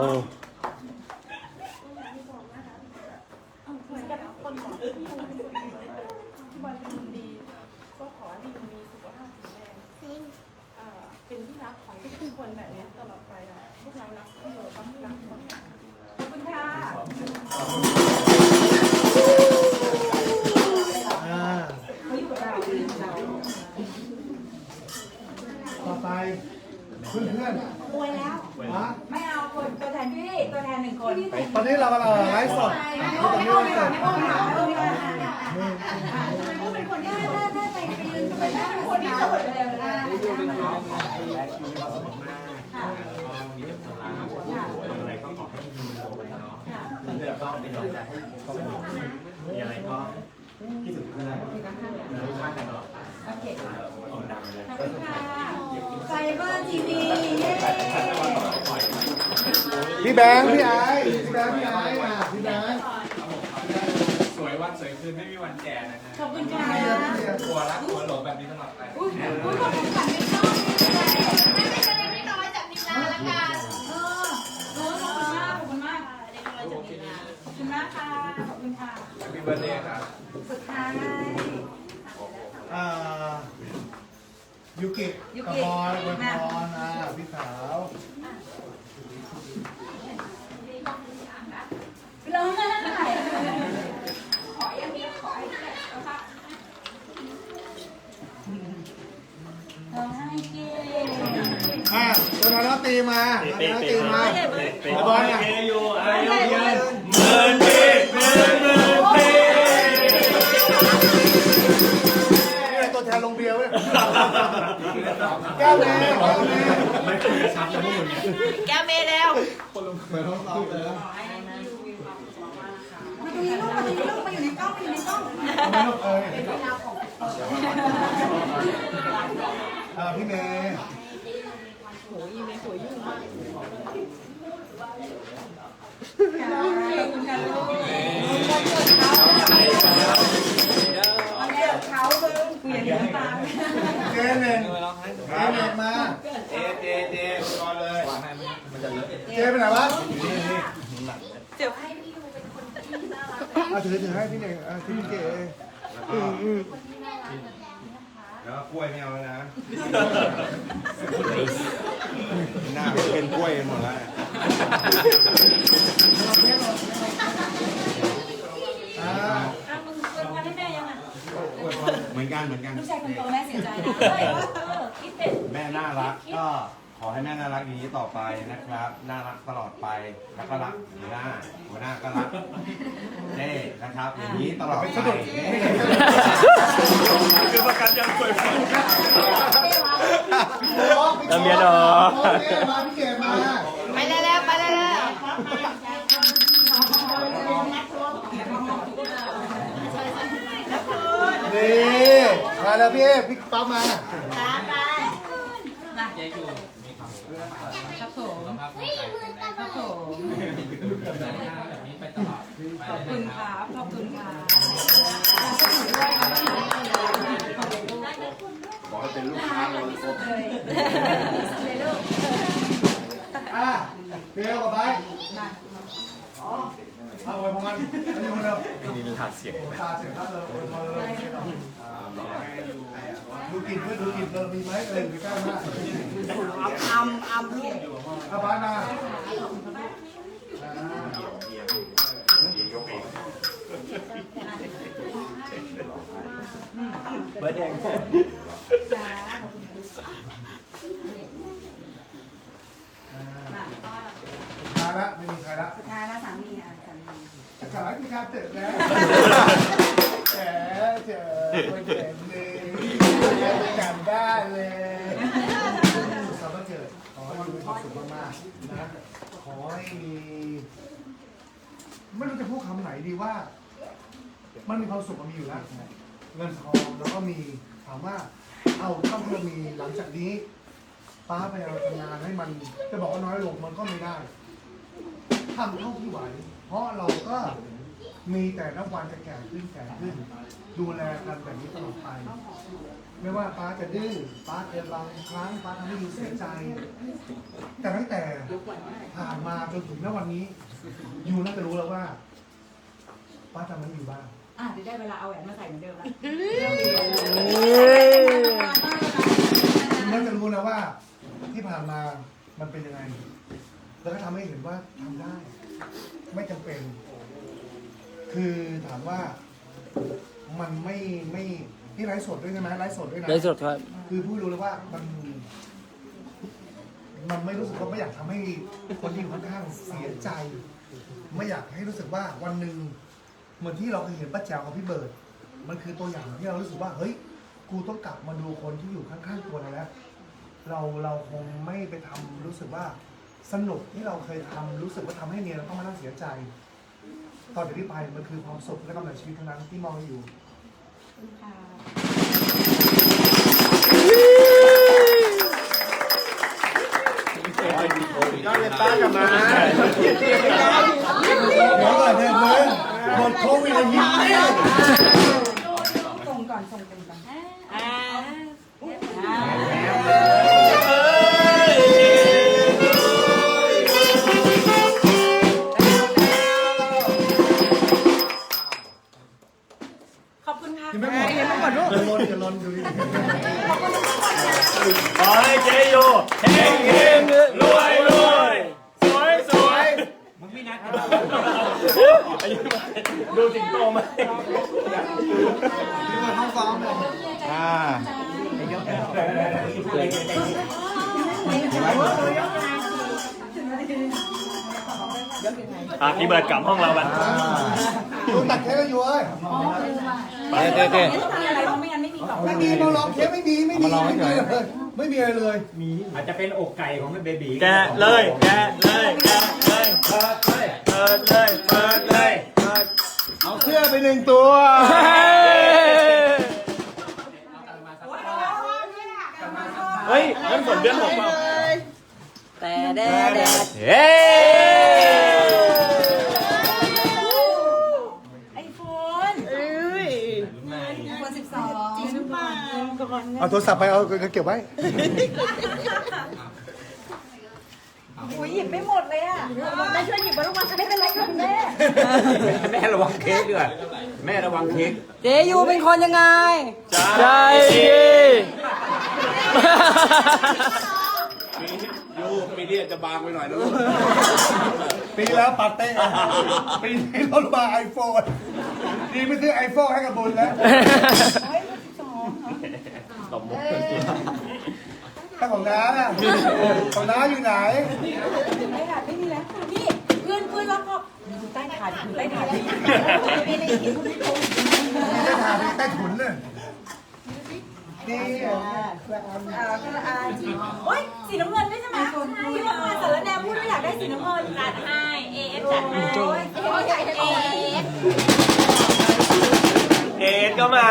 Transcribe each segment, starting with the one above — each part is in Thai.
โอนนี้เรากำลังไลฟ์สดไม่ตโอ้อนไม่นี้โอ้ไลไม่ฟ์สโอ้ดไม่โอ้ไม่โอ้ไม่โอ้เป็นคนที่ถ้าถ้าไปไปยืนไปได้เป็นคนที่เปิดเร็วเลยอะไรก็ขอให้มีโมเนาะเดี๋ยวก็เป็นกำลังใจให้เขามีอะไรก็ที่สุดคืออะไรนะมากกันเนาะโอเคออกดังเลยขอบคุณค่ะไฟเบอร์ทีวีเย้ พี่แบงค์พี่ไอ้พี่แบงค์พี่ไอ้มาพี่แบงค์สวยวันสวยคืนไม่มีวันแก่นะฮะขอบคุณค่ะตัวรัก ตัวทาตีมาเตะทาราเตะตีมาเตะเตะไอ้บอลอะอยู่อายุยืนเมินปีเมินเมินปีนี่ไงตัวแทนลงเบียร์เว้ยแก้วแม่แก้วแม่ไม่คุยกับชัดจะพูดเนี่ยแก้วเมย์แล้วเหมือนท้องซ้อมเลยนะมาตรงนี้ลูกมาตรงนี้ลูกมาอยู่ในกล้องมาอยู่ในกล้องไม่ต้องเอ้ยเออพี่เมย์ ขอบคุณค่ะลูกวันเกิดเขาวันเกิดเขาเพิ่งคุยอย่างนี้น้ำตาเจนเองเจนเองมา เจเจเจรอเลย เจนไปไหนวะเดี๋ยวให้พี่ดูเป็นคนที่น่ารักอะถือถือให้พี่เน่งอะที่พี่เก๋แล้วกล้วยไม่เอาแล้วนะ น้าเป็นกล้วยกันหมดแล้วอ่าอะมึงเป็นพันให้แม่ยังอะเหมือนกันเหมือนกัน ลูกชายคนโตแม่เสียใจนะเฮ้ยเออคิดเป็นแม่น่ารักก็ขอให้แม่น่ารักอย่างนี้ต่อไปนะครับ น่ารักตลอดไปแล้วก็รักหัวหน้าหัวหน้าก็รักเจ้นะครับอย่างนี้ตลอดไป คือประกันยังสวยฟังแล้แล้วเมียดอกมาพี่เก๋มาไปแล้วไปแล้วนี่มาแล้วพี่เอ๊พี่ป๊อปมาครับผมครับผมขอบคุณครับขอบคุณครับ เบลกับไบเอาไว้พงกันอันนี้คนเดียวนี่ถาดเสียงตาเสียงครับเลยดูกินเพื่อดูกินเรามีไหมเล่นไปใกล้มากอำอำลูกเอาบ้านมาเบิร์แดง จ้า มาละไม่มีใครละสุดท้ายแล้วสามีอะสามีขายมีการเติบแล้วแฉเจอคนเจ๋งเลยจำได้เลยสุขสันต์วันเกิดขอให้มีความสุขมากๆนะขอให้มีไม่รู้จะพูดคำไหนดีว่า มันมีความสุขมันมีอยู่แล้วเงินทองแล้วก็มีถามว่า เอาถ้าเรามีหลังจากนี้ ป้าไปเอาทำงานให้มันจะบอกว่าน้อยลงมันก็ไม่ได้ ทำเท่าที่ไหว เพราะเราก็มีแต่ละวันจะแก่ขึ้นแก่ขึ้น ดูแลกันแบบนี้ตลอดไป ไม่ว่าป้าจะดื้อป้าจะบางครั้งป้าทำให้ดูเสียใจ แต่ตั้งแต่ผ่านมาจนถึงณวันนี้ยูน่าจะรู้แล้วว่าป้าทำอะไรอยู่บ้างอะเดี๋ยวได้เวลาเอาแหวนมาใส่เหมือนเดิมละยูน่าจะรู้แล้วว่าที่ผ่านมามันเป็นยังไง แล้วก็ทำให้เห็นว่าทำได้ ไม่จำเป็น คือถามว่ามันไม่ไม่ที่ไลฟ์สดด้วยใช่ไหมไลฟ์สดด้วยนะได้สดครับ คือพูดรู้เลยว่ามัน มันไม่รู้สึกว่าไม่อยากทำให้คนที่อยู่ข้างๆเสียใจ ไม่อยากให้รู้สึกว่าวันหนึ่งเหมือนที่เราเคยเห็นป้าแจ๋วกับพี่เบิร์ดมันคือตัวอย่างที่เรารู้สึกว่าเฮ้ยกูต้องกลับมาดูคนที่อยู่ข้างๆตัวเราแล้วเราเราคงไม่ไปทำรู้สึกว่า สนุกที่เราเคยทำรู้สึกว่าทำให้เมียเราต้องมานั่งเสียใจ ตอนจากที่ไปมันคือความสุขและกำลังชีวิตเท่านั้นที่มองอยู่ก็เลยป้ากลับมาเดี๋ยวก่อนเถอะมึงหมดโควิดแล้วยิ้มเนี่ยส่งก่อนส่ง อะพี่เบิร์ดกลับห้องเรากันดูตัดเค้กกันอยู่เอ้ยโอเคโอเคต้องมีอะไรเพราะไม่งั้นไม่มีกล่องไม่มีมาลองเค้กไม่มีไม่มีไม่มีเลยไม่มีอะไรเลยอาจจะเป็นอกไก่ของเบบีแกะเลยแกะเลยแกะเลยเปิดเลยเปิดเลยเปิดเลยเอาเสื้อไปหนึ่งตัว เฮ้ยนั่นฝนเดือนหกเปล่าแต่แดดแดดเฮ้ไอ้ฟูนคนสิบสองจริงหรือเปล่าเอาโทรศัพท์ไปเอาเก็บไว้อุ้ยหยิบไม่หมดเลยอะแม่ช่วยหยิบมาลูกมาไม่เป็นไรค่ะคุณแม่แม่ระวังเค้กด้วยแม่ระวังเค้กเจยูเป็นคนยังไง ใจดี ยูปีนี้จะบางไปหน่อยนะลูกปีแล้วปาเต้ปีนี้รถมาไอโฟนดีไม่ซื้อไอโฟนให้กับบุญแล้วตบมุกถ้าของน้าน่ะของน้าอยู่ไหน ไม่ค่ะไม่มีแล้วนี่เพื่อนเพื่อนแล้วก็อยู่ใต้ถาดอยู่ใต้ถาดนี่ได้ทานใต้ถุนเลย นี่โอ๊ยสีน้ำเงินด้วยใช่ไหมที่ว่ามาสารแนพูดว่าอยากได้สีน้ำเงินจัดให้ AF จัดให้ AF เอสก็มา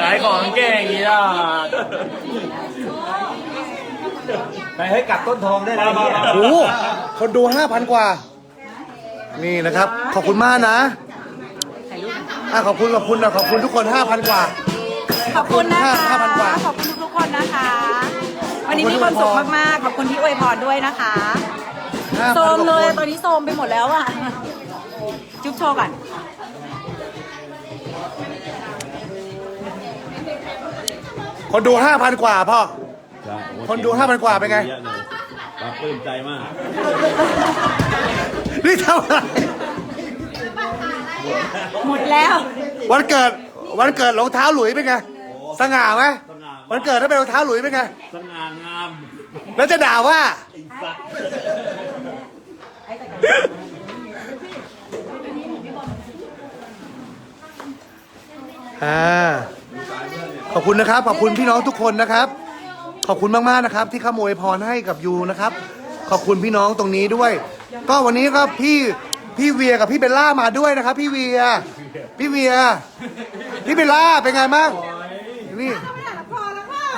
ขายของเก่งอย่างนี้ล่ะไปให้กลับต้นทองได้เลยโอ้โหคนดูห้าพันกว่า นี่นะครับ ขอบคุณมากนะอะขอบคุณขอบคุณนะขอบคุณทุกคนห้าพันกว่า ขอบคุณนะคะห้าพันกว่า ขอบคุณทุกๆคนนะคะ วันนี้มีความสุขมากๆ ขอบคุณที่อวยพรด้วยนะคะ5,000โซมเลยกว่าคนตอนนี้โซมไปหมดแล้วอะ จุ๊บโชว์ก่อน คนดูห้าพันกว่าพ่อคนดูห้าพันกว่าเป็นไงปรับปลื้มใจมากนี่เท่าไหร่หมดแล้ว วันเกิด วันเกิดรองเท้าหลุยเป็นไง สง่าไหมสง่าวันเกิดถ้าเป็นรองเท้าหลุยเป็นไง สง่างามแล้วจะด่าว่า ไอ้สัตว์อ่า ขอบคุณนะครับ ขอบคุณพี่น้องทุกคนนะครับ ขอบคุณมากๆนะครับ ที่ขโมยพรให้กับยูนะครับ ขอบคุณพี่น้องตรงนี้ด้วย ก็วันนี้ก็พี่พี่เวียกับพี่เบลล่ามาด้วยนะครับ พี่เวีย พี่เวีย พี่เบลล่าเป็นไงบ้างนี่พอแล้วค่ะ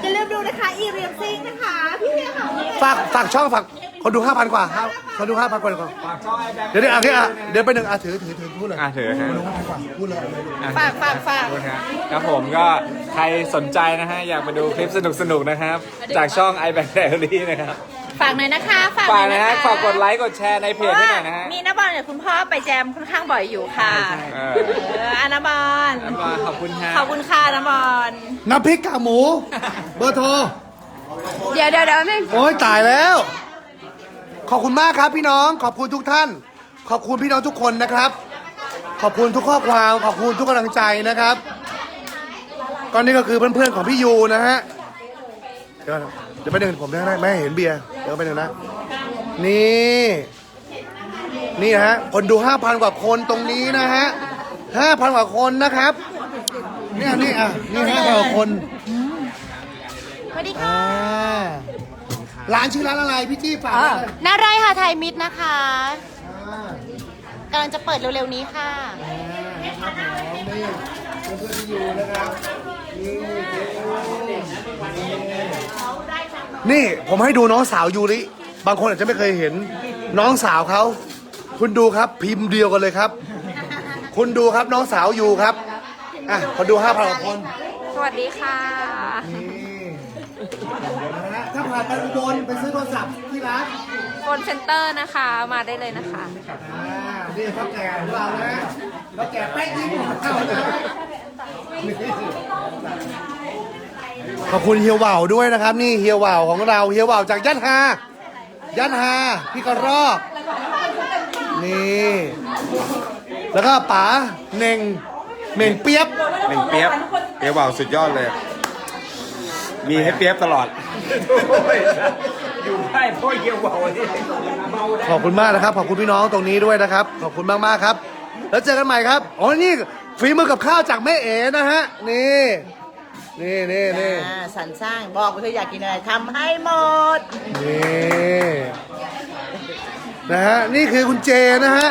อย่าลืมดูนะคะ อีเรียมซิงนะคะพี่เพียค่ะฝากฝากช่องฝากคนดูห้าพันกว่าครับคนดูห้าพันกว่าฝากช่องไอแบ็คเดี๋ยวเดี๋ยวอะพี่อะเดี๋ยวไปหนึ่งอะถือถือถือพูดเลยอะถือฮะคนดูห้าพันกว่าพูดเลยเอาเลยฝากฝากฝากขอบคุณครับครับผมก็ใครสนใจนะฮะอยากมาดูคลิปสนุกๆนะครับ จากช่อง i b a n k Diary นะครับ ฝากหน่อยนะคะ ฝากหฝาน่กอยนะนะฮะคะฝากกดไลค์กดแชร์ในเพจให้หน่อยนะฮะ มีน้าบอลกับคุณพ่อไปแจมค่อนข้างบ่อยอยู่ค่ะเออ เอออานาบอลขอบคุณฮะ ขอบคุณค่ะน้าบอลน้ำพริกกากหมู เบอร์โทร เดี๋ยวเดี๋ยวเดี๋ยวนึงโอ้ยตายแล้ว ขอบคุณมากครับพี่น้อง ขอบคุณทุกท่าน ขอบคุณพี่น้องทุกคนนะครับ ขอบคุณทุกข้อความขอบคุณทุกกำลังใจนะครับก็นี่ก็คือเพื่อนๆของพี่ยูนะฮะเดี๋ยวก่อน เดี๋ยวไปหนึ่งผมได้ไหมไม่ให้เห็นเบียร์เดี๋ยวไปหนึ่งนะนี่นี่ฮะคนดูห้าพันกว่าคนตรงนี้นะฮะห้าพันกว่าคนนะครับเนี่ยนี่อะนี่ห้าพันกว่าคนสวัสดีค่ะอ่าร้านชื่อร้านอะไรพี่จี้ฝากไว้เลยนาไรค่ะไทยมิตรนะคะอ่า กำลังจะเปิดเร็วๆนี้ค่ะอ่าครับผมนี่เพื่อนๆที่อยู่นะครับนี่ นี่ผมให้ดูน้องสาวยูริบางคนอาจจะไม่เคยเห็น น้องสาวเขา คุณดูครับพิมพ์เดียวกันเลยครับ คุณดูครับน้องสาวยูครับอะคนดูห้าพันกว่าคนสวัสดีค่ะ นี่นะฮะถ้าผ่านไปอุบลไปซื้อโทรศัพท์ที่ร้านโฟนเซ็นเตอร์นะคะ มาได้เลยนะคะ อ่านี่พ่อแก่ของเรานะพ่อแก่แป๊กยิ้มเข้านะ ขอบคุณเฮียว่าวด้วยนะครับ นี่เฮียว่าวของเราเฮียว่าวจากยันฮายันฮาพี่กระรอกนี่แล้วก็ป๋าเน่งเน่งเปียบหนึ่งเปียบเปียบว่าวสุดยอดเลย มีให้เปียบตลอด อยู่ได้เพราะเยี่ยวเบานี่เมาได้ขอบคุณมากนะครับ ขอบคุณพี่น้องตรงนี้ด้วยนะครับ ขอบคุณมากมากๆครับ แล้วเจอกันใหม่ครับ อ๋อ นี่ฝีมือกับข้าวจากแม่เอ๋นะฮะ นี่ นี่นี่นี่อ่าสรรสร้างบอกว่าเธออยากกินอะไรทำให้หมด นี่นะฮะนี่คือคุณเจนะฮะ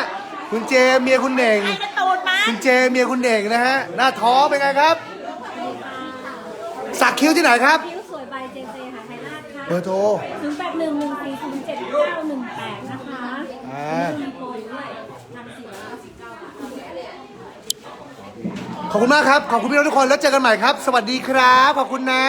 คุณเจเมียคุณเน่งให้กระตูนมาคุณเจเมียคุณเน่งนะฮะหน้าท้อเป็นไงครับ สักคิ้วที่ไหนครับ คิ้วสวยใบเจเจหาไทยราชค่ะเบอร์โทรศูนย์แปดหนึ่งหนึ่งสี่ศูนย์เจ็ดเก้าหนึ่งแปดนะคะอ่า มีโปรอยู่ด้วยพันสี่ร้อยเก้าสิบเก้าบาท ขอบคุณมากครับ ขอบคุณพี่น้องทุกคนแล้วเจอกันใหม่ครับ สวัสดีครับ ขอบคุณนะ